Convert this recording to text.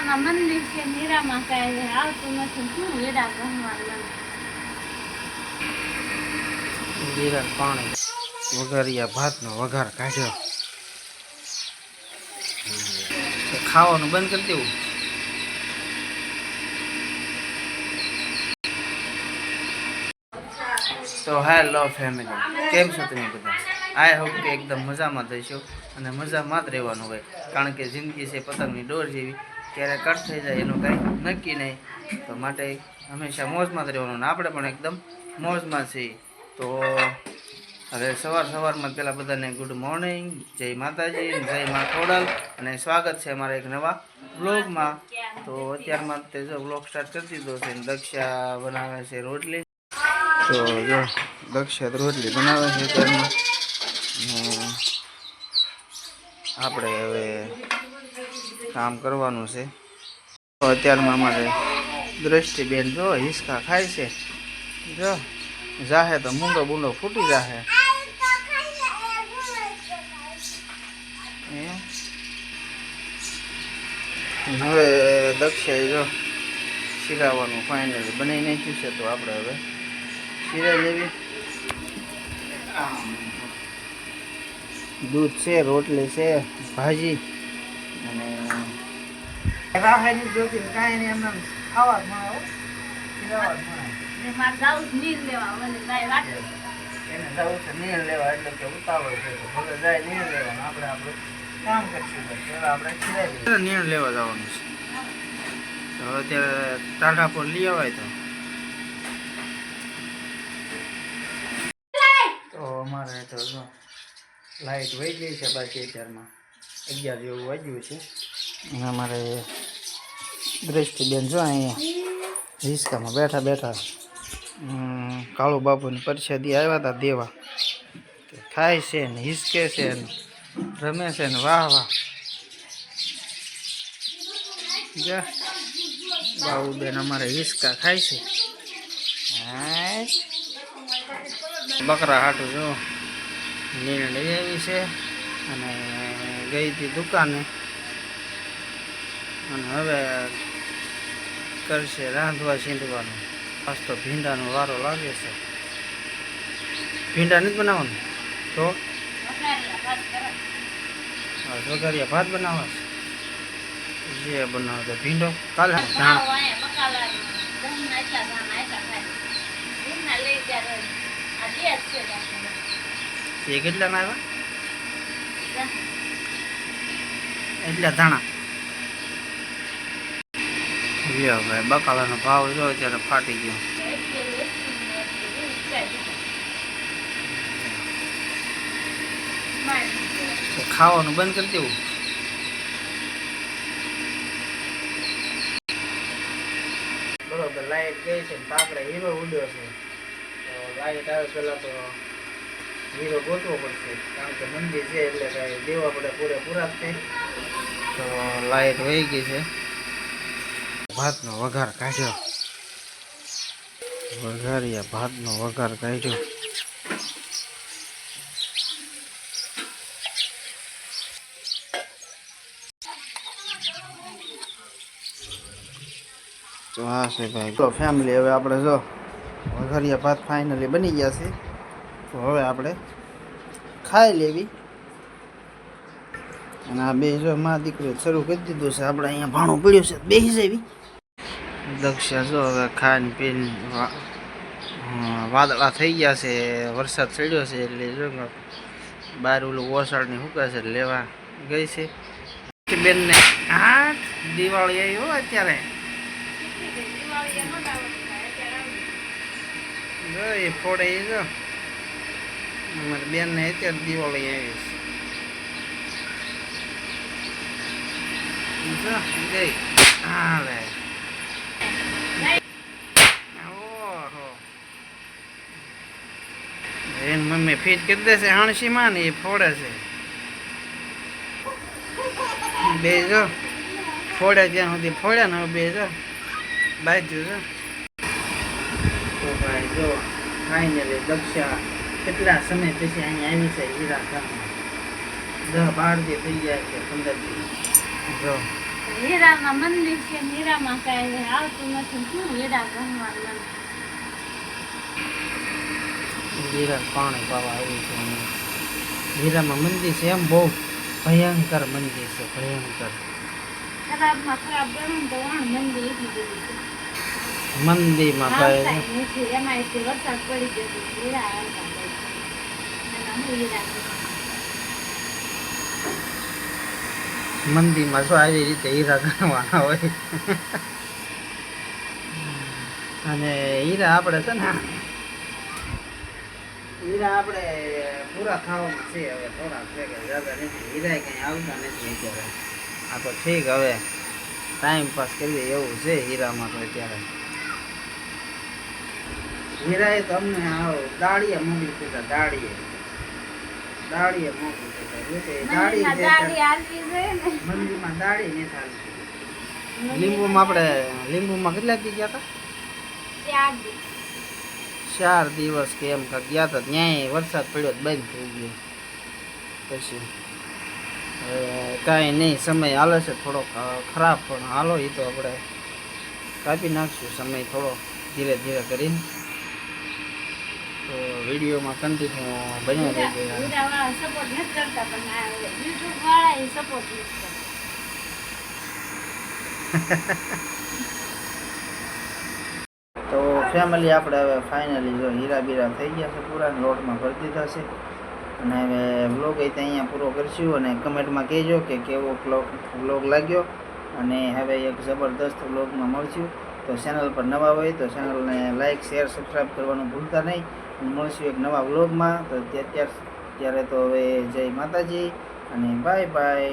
હીરામાં, મંદિર છે ખાવાનું બંધ કરી દેવું. તો હેલો ફેમિલી, કેમ છો તમે બધા? આઈ હોપ કે એકદમ મજામાં થઈશો અને મજામાં જ રહેવાનું હોય, કારણ કે જિંદગી છે પતંગની દોર જેવી. ક્યારે કટ થઈ જાય, એનું કાંઈ નક્કી નહીં. તો માટે હંમેશા મોજમાં જ રહેવાનું આપણે પણ એકદમ મોજમાં છીએ. તો હવે સવાર સવારમાં પહેલાં બધાને ગુડ મોર્નિંગ જય માતાજી, જય મા ખોડલ, અને સ્વાગત છે અમારા એક નવા વ્લોગમાં તો અત્યારમાં તે જો વ્લોગ સ્ટાર્ટ કરી દીધો છે દક્ષા બનાવે છે રોટલી. તો જો દક્ષા રોટલી બનાવે છે અત્યારમાં. આપણે હવે કામ કરવાનું છે. તો અત્યારમાં અમારે દ્રષ્ટિબેન જો હિસકા ખાય છે. જો જાહે તો મૂંગો બૂંડો ફૂટી જાહે. એમ. હવે દક્ષાએ જો શિરાવાનું ફાઇનલી બનાવી નાખ્યું છે તો આપણે હવે શિરાઈ લેવી. દૂધ છે, રોટલી છે, ભાજી. અને રાહાની જોતી કાંઈ નહીં એમને ખાવા જ મળે હો. જ મળે મારે જાવું નીર લેવા મને કાંઈ વાટે. એને જવું છે નીર લેવા એટલે કે ઉતાવળ છે તો ભલે જાય નીર લેવાનું આપણે આપણું કામ કરશું પહેલા આપણે નીર લેવા જવાનું છે. તો અત્યારે ટાટા પર લઈ અવાય તો. તો અમારે તો જો લાઈટ વહી ગઈ છે બાકી અત્યારમાં. અગિયાર જેવું વાગ્યું છે અમારે દ્રષ્ટિબેન જો અહીંયા રિસ્કામાં બેઠા બેઠા કાળુ બાપુની પરસાદી આવ્યા હતા દેવા. થાય છે ને, હિસકે છે ને, રમે છે ને, વાહ વાહ. જા. બાબુબેન અમારે હિસકા ખાય છે. બકરા હાટું જો નીણ લઈ આવી છે. અને ગઈ હતી દુકાને. અને હવે કરશે રાંધવા સીંધવાનું. આજ તો ભીંડાનો વારો લાગે છે. ભીંડા નથી બનાવવાનું? તો? વઘારિયા ભાત બનાવવા છે. જે બનાવો તો ભીંડો. કાલે. એ કેટલા ના આવ્યા. એટલા ધાણા. લ્યો ભાઈ બકાલાનો ભાવ જો અત્યારે ફાટી ગયો. ખાવાનું બંધ કરી દેવું. બરોબર, લાઈટ ગઈ છે ને, પાકડે હીરો ઉડ્યો છે. લાઈટ આવે પેલા તો હીરો ગોતવો પડશે. કારણ કે મંદિર છે એટલે કાંઈ દેવા પડે પૂરેપૂરા જ થાય તો લાઈટ વહી ગઈ છે. ભાતનો વઘાર કાઢ્યો. વઘારિયા ભાતનો વઘાર કાઢ્યો. તો હા છે ભાઈ. તો ફેમિલી હવે આપણે જો વઘારિયા ભાત ફાઇનલી બની ગયા છે. તો હવે આપણે ખાઈ લેવી. અને આ બે જો મા દીકરીએ શરૂ કરી દીધું છે. આપણે અહીંયા ભાણું પડ્યું છે. બેસી જવી. દક્ષા જો હવે ખાઈને પીને વાદળા થઈ ગયા છે. વરસાદ ચડ્યો છે એટલે જો બહાર ઓલું ઓસાળની હુકા છે લેવા ગઈ છે. બેનને હા દિવાળી આવી હો અત્યારે. એ ફોડે જો. અમારી બેનને અત્યારે દિવાળી આવી છે. ગઈ હાલે એન મમ્મી ફીટ કરી દેશે હાણસીમાં ને એ ફોડે છે. બે જો. ફોડે ત્યાં સુધી ફોડે ને બે જો. બાજુ જો. તો ભાઈ જો ફાઇનલી દક્ષા કેટલા સમય પછી અહીંયા આવી છે હીરા ગામમાં દસ બાર દી થઈ જાય છે પંદર દિવસ. જો. હીરામાં મંદિર છે હીરામાં કાંઈ આવતું નથી. શું હીરા ગણવાનું હીરા પાણી પાવા આવ્યું છે હીરામાં મંદિર છે એમ બહુ ભયંકર મંદિર છે ભયંકર. ખરાબમાં ખરાબ ગણું તો મંદિર એટલું બધું છે. મંદિરમાં ભાઈ. એમાં વરસાદ પડી ગયો હીરા આવતા હોય છે. એના હું હીરા કહું. મંદિરમાં શું આવી રીતે હીરા ગણવાના હોય. અને હીરા આપણે છે ને, હીરા આપણે પૂરા થવામાં છે હવે, થોડાક છે કે જ્યાદા નથી. હીરા કંઈ આવતા નથી અત્યારે. આ તો ઠીક હવે ટાઈમ પાસ કરીએ એવું છે હીરામાં તો અત્યારે. હીરાએ તો અમને આવ દાડીએ મંદિર દીધા દાડીએ જો કે મંદિરમાં દાળી ને. મંદિરમાં લીંબુમાં આપણે લીંબુમાં કેટલા દી ગયા હતા? ચાર દિવસ. કે એમ કાંઈક ગયા હતા ત્યાંય વરસાદ પડ્યો તો બંધ થઈ ગયો. પછી કાંઈ નહીં સમય હાલે છે થોડોક ખરાબ પણ હાલો એ તો આપણે કાપી નાખશું સમય થોડો ધીરે ધીરે કરીને. તો વિડીયોમાં કન્ટિન્યુ બન્યા રહેજો યાર. નથી કરતા પણ આ વાળા ય support નથી કરતા. તો ફેમિલી આપણે હવે ફાઇનલી જો હીરા બીરા થઈ ગયા છે પૂરા લોટમાં ભરી દીધા છે અને હવે વ્લોગ એ અહીંયા પૂરો કરશું અને કમેન્ટમાં કહેજો કે કેવો વ્લોગ વ્લોગ લાગ્યો અને હવે એક જબરદસ્ત વ્લોગમાં મળશું તો ચેનલ પર નવા હોય તો ચેનલને લાઇક શેર સબસ્ક્રાઈબ કરવાનું ભૂલતા નહીં. મળશું એક નવા વ્લોગમાં તો અત્યારે ત્યારે તો હવે જય માતાજી અને બાય બાય